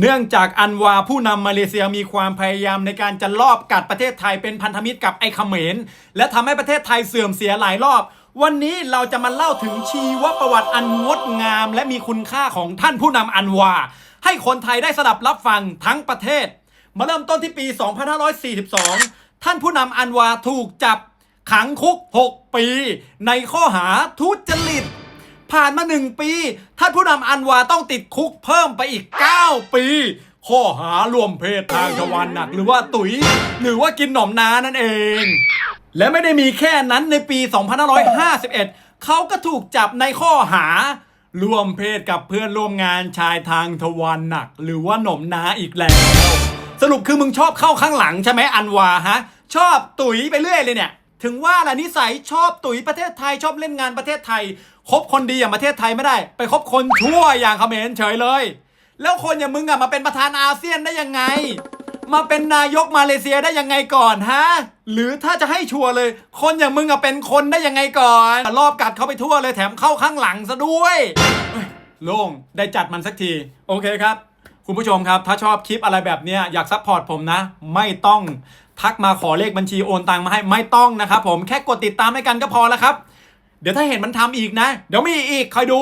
เนื่องจากอันวาผู้นำมาเลเซียมีความพยายามในการจะลอบกัดประเทศไทยเป็นพันธมิตรกับไอ้เขมร และทำให้ประเทศไทยเสื่อมเสียหลายรอบ วันนี้เราจะมาเล่าถึงชีวประวัติอันงดงาม และมีคุณค่าของท่านผู้นำอันวา ให้คนไทยได้สดับรับฟังทั้งประเทศ มาเริ่มต้นที่ปี 2542 ท่านผู้นำอันวาถูกจับขังคุก 6 ปี ในข้อหาทุจริต ผ่านมาหนึ่งปี ท่านผู้นำอันวาต้องติดคุกเพิ่มไปอีก 9 ปี ข้อหารวมเพศทางทวารหนัก หรือว่าตุ๋ย หรือว่ากินหนอมนานั่นเอง และไม่ได้มีแค่นั้นในปี 2551 เขาก็ถูกจับในข้อหาร่วมเพศกับเพื่อนร่วมงานชายทางทวารหนัก หรือว่าหนมนาอีกแล้ว สรุปคือมึงชอบเข้าข้างหลังใช่ไหมอันวาฮะ ชอบตุ๋ยไปเรื่อยเลยเนี่ย ถึงว่าแหละนิสัยชอบตุ๋ยประเทศไทยชอบเล่นงานประเทศไทยคบคนดีอย่างประเทศไทยไม่ได้ ไปคบคนชั่วอย่างเขมรเฉยเลย แล้วคนอย่างมึงอะมาเป็นประธานอาเซียนได้ยังไง มาเป็นนายกมาเลเซียได้ยังไงก่อนฮะหรือถ้าจะให้ชัวร์เลย คนอย่างมึงอะเป็นคนได้ยังไงก่อนรอบกัดเขาไปทั่วเลยแถมเข้าข้างหลังซะด้วยโล่งได้จัดมันสักที โอเคครับ คุณผู้ชมครับ ถ้าชอบคลิปอะไรแบบนี้อยากซัพพอร์ตผมนะ ไม่ต้อง ทักมาขอเลขบัญชีโอนตังมาให้ไม่ต้องนะครับผมแค่กดติดตามให้กันก็พอแล้วครับ เดี๋ยวถ้าเห็นมันทำอีกนะ เดี๋ยวมีอีกคอยดู